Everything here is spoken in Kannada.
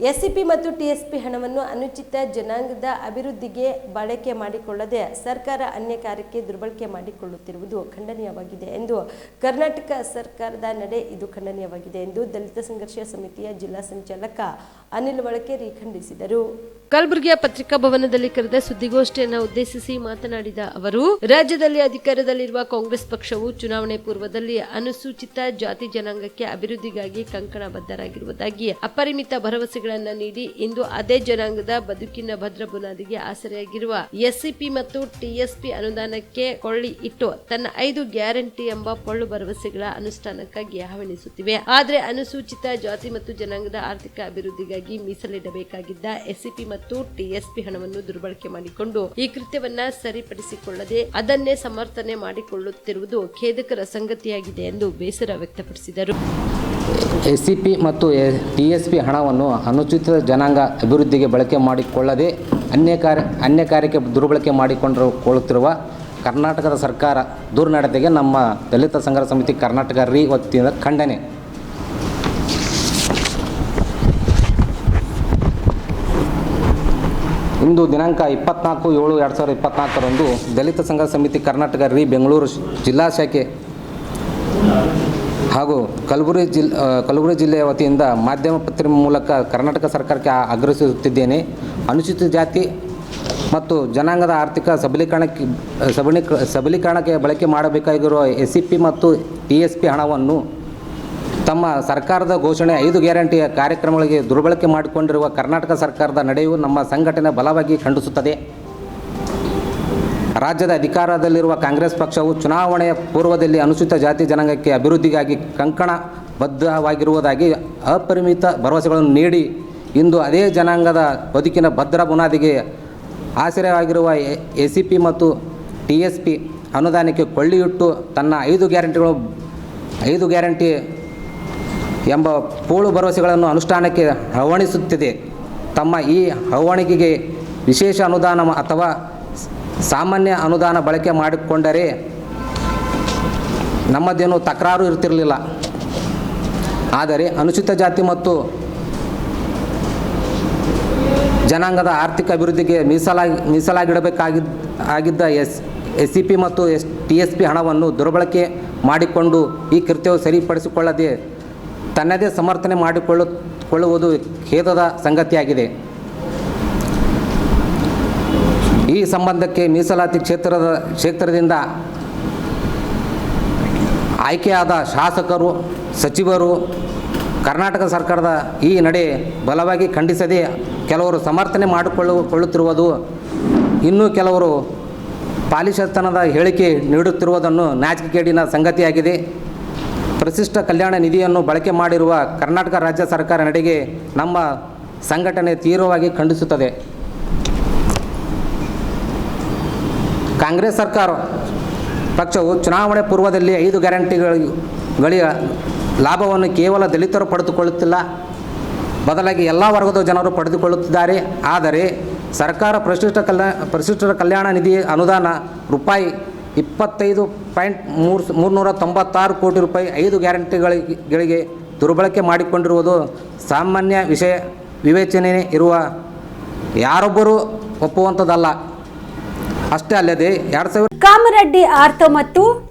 ಎಸ್ಸಿಪಿ ಮತ್ತು ಟಿಎಸ್ಪಿ ಹಣವನ್ನು ಅನುಚಿತ ಜನಾಂಗದ ಅಭಿವೃದ್ಧಿಗೆ ಬಳಕೆ ಮಾಡಿಕೊಳ್ಳದೆ ಸರ್ಕಾರ ಅನ್ಯ ಕಾರ್ಯಕ್ಕೆ ದುರ್ಬಳಕೆ ಮಾಡಿಕೊಳ್ಳುತ್ತಿರುವುದು ಖಂಡನೀಯವಾಗಿದೆ ಎಂದು ಕರ್ನಾಟಕ ಸರ್ಕಾರದ ನಡೆ ಇದು ಖಂಡನೀಯವಾಗಿದೆ ಎಂದು ದಲಿತ ಸಂಘರ್ಷ ಸಮಿತಿಯ ಜಿಲ್ಲಾ ಸಂಚಾಲಕ ಅನಿಲ್ ಬಳಕೇರಿ ಖಂಡಿಸಿದರು ಕಲಬುರಗಿಯ ಪತ್ರಿಕಾ ಭವನದಲ್ಲಿ ಕರೆದ ಸುದ್ದಿಗೋಷ್ಠಿಯನ್ನು ಉದ್ದೇಶಿಸಿ ಮಾತನಾಡಿದ ಅವರು, ರಾಜ್ಯದಲ್ಲಿ ಅಧಿಕಾರದಲ್ಲಿರುವ ಕಾಂಗ್ರೆಸ್ ಪಕ್ಷವು ಚುನಾವಣೆ ಪೂರ್ವದಲ್ಲಿ ಅನುಸೂಚಿತ ಜಾತಿ ಜನಾಂಗಕ್ಕೆ ಅಭಿವೃದ್ಧಿಗಾಗಿ ಕಂಕಣಬದ್ಧರಾಗಿರುವುದಾಗಿ ಅಪರಿಮಿತ ಭರವಸೆಗಳನ್ನು ನೀಡಿ ಇಂದು ಅದೇ ಜನಾಂಗದ ಬದುಕಿನ ಭದ್ರ ಬುನಾದಿಗೆ ಆಸರೆಯಾಗಿರುವ ಎಸ್ಸಿಪಿ ಮತ್ತು ಟಿಎಸ್ಪಿ ಅನುದಾನಕ್ಕೆ ಕೊಳ್ಳಿ ಇಟ್ಟು ತನ್ನ ಐದು ಗ್ಯಾರಂಟಿ ಎಂಬ ಪೊಳ್ಳು ಭರವಸೆಗಳ ಅನುಷ್ಠಾನಕ್ಕಾಗಿ ಹವಣಿಸುತ್ತಿವೆ ಆದರೆ ಅನುಸೂಚಿತ ಜಾತಿ ಮತ್ತು ಜನಾಂಗದ ಆರ್ಥಿಕ ಅಭಿವೃದ್ಧಿಗಾಗಿ ಮೀಸಲಿಡಬೇಕಾಗಿದ್ದ ಎಸ್ಸಿಪಿ ಮತ್ತು ಟಿಎಸ್ಪಿ ಹಣವನ್ನು ದುರ್ಬಳಕೆ ಮಾಡಿಕೊಂಡು ಈ ಕೃತ್ಯವನ್ನ ಸರಿಪಡಿಸಿಕೊಳ್ಳದೆ ಅದನ್ನೇ ಸಮರ್ಥನೆ ಮಾಡಿಕೊಳ್ಳುತ್ತಿರುವುದು ಖೇದಕರ ಸಂಗತಿಯಾಗಿದೆ ಎಂದು ಬೇಸರ ವ್ಯಕ್ತಪಡಿಸಿದರು. ಎಸ್ ಸಿ ಪಿ ಮತ್ತು ಟಿಎಸ್ಪಿ ಹಣವನ್ನು ಅನುಚಿತ ಜನಾಂಗ ಅಭಿವೃದ್ಧಿಗೆ ಬಳಕೆ ಮಾಡಿಕೊಳ್ಳದೆ ಅನ್ಯ ಕಾರ್ಯ ಅನ್ಯ ಕಾರ್ಯಕ್ಕೆ ದುರ್ಬಳಕೆ ಮಾಡಿಕೊಂಡಿರುಕೊಳ್ಳುತ್ತಿರುವ ಕರ್ನಾಟಕದ ಸರ್ಕಾರ ದುರ್ನಡತೆಗೆ ನಮ್ಮ ದಲಿತ ಸಂಘರ್ಷ ಸಮಿತಿ ಕರ್ನಾಟಕ ರೀ ವತಿಯಿಂದ ಖಂಡನೆ ಇಂದು ದಿನಾಂಕ ಇಪ್ಪತ್ನಾಲ್ಕು ಏಳು ಎರಡು ಸಾವಿರದ ಇಪ್ಪತ್ನಾಲ್ಕರಂದು ದಲಿತ ಸಂಘ ಸಮಿತಿ ಕರ್ನಾಟಕ ರೀ ಬೆಂಗಳೂರು ಜಿಲ್ಲಾ ಶಾಖೆ ಹಾಗೂ ಕಲಬುರಗಿ ಜಿಲ್ ಆ, ಕಲಬುರಗಿ ಜಿಲ್ಲೆಯ ವತಿಯಿಂದ ಮಾಧ್ಯಮ ಪತ್ರಿಕೆ ಮೂಲಕ ಕರ್ನಾಟಕ ಸರ್ಕಾರಕ್ಕೆ ಆಗ್ರಹಿಸುತ್ತಿದ್ದೇನೆ. ಅನುಸೂಚಿತ ಜಾತಿ ಮತ್ತು ಜನಾಂಗದ ಆರ್ಥಿಕ ಸಬಲೀಕರಣಕ್ಕೆ ಸಬಲೀಕ ಸಬಲೀಕರಣಕ್ಕೆ ಬಳಕೆ ಮಾಡಬೇಕಾಗಿರುವ ಎಸ್ ಸಿ ಪಿ ಮತ್ತು ಪಿ ಎಸ್ ಪಿ ಹಣವನ್ನು ತಮ್ಮ ಸರ್ಕಾರದ ಘೋಷಣೆ ಐದು ಗ್ಯಾರಂಟಿಯ ಕಾರ್ಯಕ್ರಮಗಳಿಗೆ ದುರ್ಬಳಕೆ ಮಾಡಿಕೊಂಡಿರುವ ಕರ್ನಾಟಕ ಸರ್ಕಾರದ ನಡೆಯು ನಮ್ಮ ಸಂಘಟನೆ ಬಲವಾಗಿ ಖಂಡಿಸುತ್ತದೆ. ರಾಜ್ಯದ ಅಧಿಕಾರದಲ್ಲಿರುವ ಕಾಂಗ್ರೆಸ್ ಪಕ್ಷವು ಚುನಾವಣೆಯ ಪೂರ್ವದಲ್ಲಿ ಅನುಸೂಚಿತ ಜಾತಿ ಜನಾಂಗಕ್ಕೆ ಅಭಿವೃದ್ಧಿಗಾಗಿ ಕಂಕಣ ಬದ್ಧವಾಗಿರುವುದಾಗಿ ಅಪರಿಮಿತ ಭರವಸೆಗಳನ್ನು ನೀಡಿ ಇಂದು ಅದೇ ಜನಾಂಗದ ಬದುಕಿನ ಭದ್ರ ಬುನಾದಿಗೆ ಆಶ್ರಯವಾಗಿರುವ ಎ ಸಿ ಪಿ ಮತ್ತು ಟಿ ಎಸ್ ಪಿ ಅನುದಾನಕ್ಕೆ ಕೊಳ್ಳಿಯಿಟ್ಟು ತನ್ನ ಐದು ಗ್ಯಾರಂಟಿಗಳು, ಐದು ಗ್ಯಾರಂಟಿ ಎಂಬ ಪೋಳು ಭರವಸೆಗಳನ್ನು ಅನುಷ್ಠಾನಕ್ಕೆ ಹವಣಿಸುತ್ತಿದೆ. ತಮ್ಮ ಈ ಹವಣಿಕೆಗೆ ವಿಶೇಷ ಅನುದಾನ ಅಥವಾ ಸಾಮಾನ್ಯ ಅನುದಾನ ಬಳಕೆ ಮಾಡಿಕೊಂಡರೆ ನಮ್ಮದೇನು ತಕರಾರು ಇರ್ತಿರಲಿಲ್ಲ. ಆದರೆ ಅನುಚಿತ ಜಾತಿ ಮತ್ತು ಜನಾಂಗದ ಆರ್ಥಿಕ ಅಭಿವೃದ್ಧಿಗೆ ಮೀಸಲಾಗಿ ಮೀಸಲಾಗಿಡಬೇಕಾಗಿ ಆಗಿದ್ದ ಎಸ್ ಎಸ್ ಸಿ ಪಿ ಮತ್ತು ಎಸ್ ಟಿ ಎಸ್ ಪಿ ಹಣವನ್ನು ದುರ್ಬಳಕೆ ಮಾಡಿಕೊಂಡು ಈ ಕೃತ್ಯವು ಸರಿಪಡಿಸಿಕೊಳ್ಳದೆ ತನ್ನದೇ ಸಮರ್ಥನೆ ಮಾಡಿಕೊಳ್ಳುವುದು ಕೊಳ್ಳುವುದು ಖೇದದ ಸಂಗತಿಯಾಗಿದೆ. ಈ ಸಂಬಂಧಕ್ಕೆ ಮೀಸಲಾತಿ ಕ್ಷೇತ್ರದ, ಕ್ಷೇತ್ರದಿಂದ ಆಯ್ಕೆಯಾದ ಶಾಸಕರು, ಸಚಿವರು, ಕರ್ನಾಟಕ ಸರ್ಕಾರದ ಈ ನಡೆ ಬಲವಾಗಿ ಖಂಡಿಸದೆ ಕೆಲವರು ಸಮರ್ಥನೆ ಮಾಡಿಕೊಳ್ಳು, ಕೊಳ್ಳುತ್ತಿರುವುದು, ಇನ್ನೂ ಕೆಲವರು ಪಾಲಿಶತನದ ಹೇಳಿಕೆ ನೀಡುತ್ತಿರುವುದನ್ನು ನಾಚಿಕೆಗೇಡಿನ ಸಂಗತಿಯಾಗಿದೆ. ಪ್ರಶಿಷ್ಟ ಕಲ್ಯಾಣ ನಿಧಿಯನ್ನು ಬಳಕೆ ಮಾಡಿರುವ ಕರ್ನಾಟಕ ರಾಜ್ಯ ಸರ್ಕಾರ ನಡೆಗೆ ನಮ್ಮ ಸಂಘಟನೆ ತೀವ್ರವಾಗಿ ಖಂಡಿಸುತ್ತದೆ. ಕಾಂಗ್ರೆಸ್ ಸರ್ಕಾರ ಪಕ್ಷವು ಚುನಾವಣೆ ಪೂರ್ವದಲ್ಲಿ ಐದು ಗ್ಯಾರಂಟಿಗಳ ಲಾಭವನ್ನು ಕೇವಲ ದಲಿತರು ಪಡೆದುಕೊಳ್ಳುತ್ತಿಲ್ಲ. ಬದಲಾಗಿ ಎಲ್ಲ ವರ್ಗದ ಜನರು ಪಡೆದುಕೊಳ್ಳುತ್ತಿದ್ದಾರೆ. ಆದರೆ ಸರ್ಕಾರ ಪ್ರಶಿಷ್ಟ ಕಲ್ಯಾಣ ಪ್ರಶಿಷ್ಟರ ಕಲ್ಯಾಣ ನಿಧಿ ಅನುದಾನ ರೂಪಾಯಿ ಇಪ್ಪತ್ತೈದು ಪಾಯಿಂಟ್ ಮೂರು ಮೂರುನೂರ ತೊಂಬತ್ತಾರು ಕೋಟಿ ರೂಪಾಯಿ ಐದು ಗ್ಯಾರಂಟಿಗಳಿಗೆ ಗಳಿಗೆ ದುರ್ಬಳಕೆ ಮಾಡಿಕೊಂಡಿರುವುದು ಸಾಮಾನ್ಯ ವಿಷಯ ವಿವೇಚನೆ ಇರುವ ಯಾರೊಬ್ಬರು ಒಪ್ಪುವಂಥದ್ದಲ್ಲ. ಅಷ್ಟೇ ಅಲ್ಲದೆ ಎರಡು ಸಾವಿರ ಕಾಮರೆಡ್ಡಿ ಆರ್ತ ಮತ್ತು